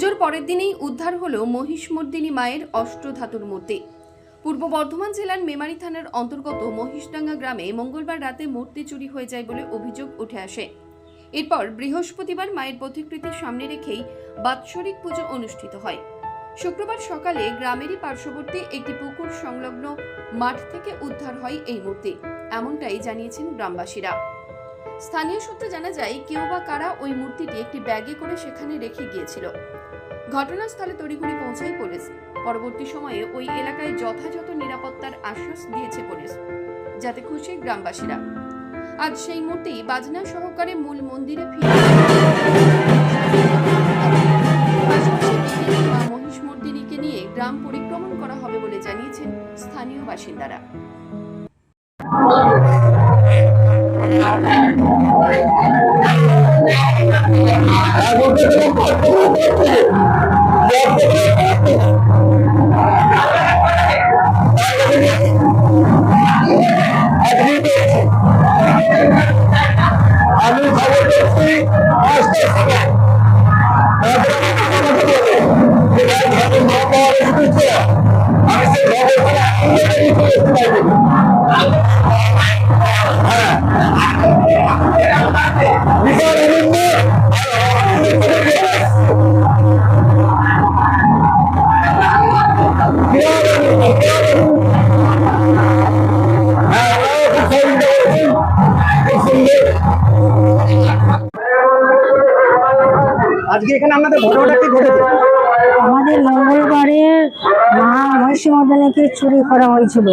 পুজোর পরের দিনেই উদ্ধার হলো মহিষমর্দিনী মায়ের অষ্টধাতুর মূর্তি। পূর্ব বর্ধমান জেলার মেমারি থানার অন্তর্গত মহিষডাঙ্গা গ্রামে মঙ্গলবার রাতে মূর্তি চুরি হয়ে যায় বলে অভিযোগ উঠে আসে। এরপর বৃহস্পতিবার মায়ের প্রতিকৃতির সামনে রেখেই বাৎসরিক পুজো অনুষ্ঠিত হয়। শুক্রবার সকালে গ্রামেরই পার্শ্ববর্তী একটি পুকুর সংলগ্ন মাঠ থেকে উদ্ধার হয় এই মূর্তি, এমনটাই জানিয়েছেন গ্রামবাসীরা। স্থানীয় সূত্রে জানা যায়, কেউ বা কারা ওই মূর্তিটি একটি ব্যাগে করে সেখানে রেখে গিয়েছিল। ঘটনাস্থলে তড়িঘড়ি পৌঁছায় পুলিশ পরবর্তী সময়ে ওই এলাকায় যথাযথ নিরাপত্তার আশ্বাস দিয়েছে পুলিশ যাতে খুশি গ্রামবাসীরা আজ সেই মূর্তি বাজনা সহকারে মূল মন্দিরে ফিরে নিয়ে গ্রাম করা হবে বলে জানিয়েছেন স্থানীয় বাসিন্দারা আজকে এখানে আপনাদের ঘটনাটা কি ঘটেছে? আমাদের মঙ্গলবারে মা মহিষমর্দনীকে চুরি করা হয়েছিল।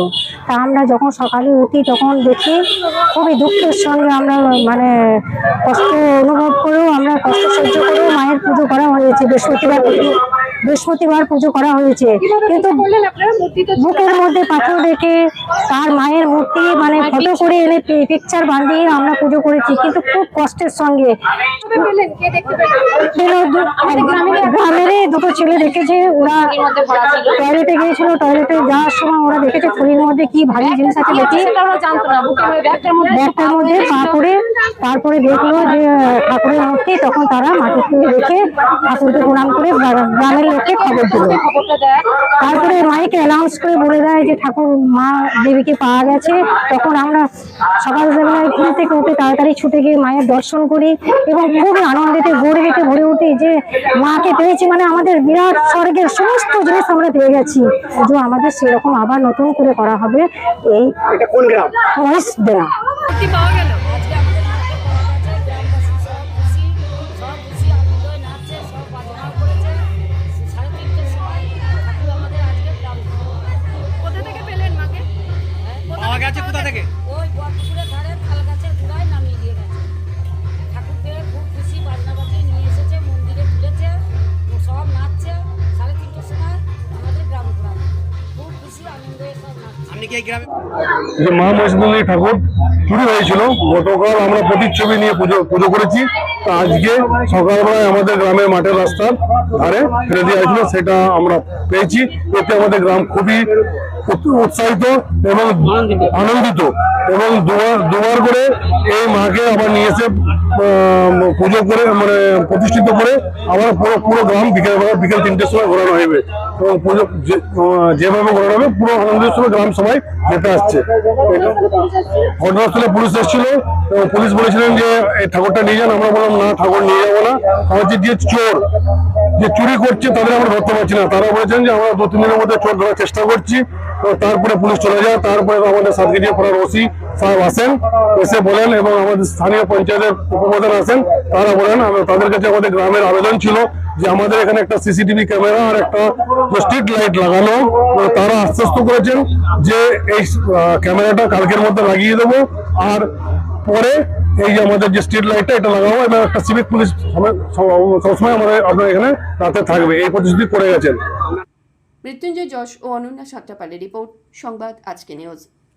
তা আমরা যখন সকালে উঠি, তখন দেখি খুবই দুঃখের সঙ্গে আমরা মানে কষ্ট অনুভব করেও, আমরা কষ্ট সহ্য করেও মায়ের পুজো করা হয়েছে। বৃহস্পতিবার বৃহস্পতিবার পুজো করা হয়েছে। কিন্তু বুকের মধ্যে পাথর রেখে তার মায়ের মূর্তি মানে ফটো করে এনে পিকচার বাঁধিয়ে আমরা পুজো করেছি। কিন্তু খুব কষ্টের সঙ্গে গ্রামেরই দুটো ছেলে দেখেছে। ওরা টয়লেটে গিয়েছিল টয়লেটে যাওয়ার সময় ওরা দেখেছে থলির মধ্যে কি ভারী জিনিস আছে। দেখি ব্যাগটার মধ্যে পা করে তারপরে দেখল যে ঠাকুরের মূর্তি তখন তারা মাটিতে রেখে ঠাকুরকে প্রণাম করে গ্রামের লোককে খবর দিল তারপরে মাইকে অ্যানাউন্স করে বলে দেয় যে ঠাকুর মা দেবীকে পাওয়া গেছে। তখন আমরা সকালবেলায় ঘুম থেকে উঠে তাড়াতাড়ি ছুটে গিয়ে মায়ের দর্শন করি এবং খুবই আনন্দিতে গর্বিতে ভরে উঠি যে মাকে পেয়েছি মানে আমাদের বিরাট স্বর্গের সমস্ত জিনিস আমরা পেয়ে গেছি। যে আমাদের সেরকম আবার নতুন করে করা হবে। এই কোন গ্রাম? মহিষ দেওয়া মা মহিষমন্দির ঠাকুর, চুরি হয়েছিল। গতকাল আমরা প্রতিচ্ছবি নিয়ে পুজো পুজো করেছি। তা আজকে সকালবেলায় আমাদের গ্রামের মাঠের রাস্তার ধারে ফেলে দেওয়া হয়েছিল, সেটা আমরা পেয়েছি। এতে আমাদের গ্রাম খুবই উৎ- উৎসাহিত এবং আনন্দিত। এবং দুবার দুবার করে এই মাকে আবার নিয়ে এসে পুজো করে মানে প্রতিষ্ঠিত করে আবার পুরো পুরো গ্রাম বিকেল বিকেল তিনটের সময় ঘোরানো হবে এবং পুজো যেভাবে ঘোরানো হবে, পুরো আনন্দের সময় গ্রাম সবাই যেতে আসছে। ঘটনাস্থলে পুলিশ এসেছিল, এবং পুলিশ বলেছিলেন যে এই ঠাকুরটা নিয়ে যান, আমরা বললাম, না, ঠাকুর নিয়ে যাব না। আমার যে চোর, যে চুরি করছে, তাদের আমরা ধরতে পারছি না। তারা বলেছেন যে, আমরা দু তিন দিনের মধ্যে চোর ধরার চেষ্টা করছি। তারপরে পুলিশ চলে যায়, তারপরে আমাদের সাতগিরিয়া পাড়ার ওসি সাহেব আসেন এসে বলেন এবং আমাদের স্থানীয় পঞ্চায়েতের উপপ্রধান আসেন তারা বলেন তাদের কাছে আমাদের গ্রামের আবেদন ছিল যে আমাদের এখানে একটা সিসিটিভি ক্যামেরা আর একটা স্ট্রিট লাইট লাগানো। তো তারা আশ্বস্ত করেছেন যে এই ক্যামেরাটা কালকের মধ্যে লাগিয়ে দেবো আর পরে এই যে আমাদের যে স্ট্রিট লাইটটা, এটা লাগাবো এবং একটা সিভিক পুলিশ সব- সব- সবসময় আমাদের আপনার এখানে রাতে থাকবে। এই প্রতিশ্রুতি করে গেছেন। মৃত্যুঞ্জয় যশ ও অনন্যা সাত্রাপালের রিপোর্ট, সংবাদ, আজকে নিউজ।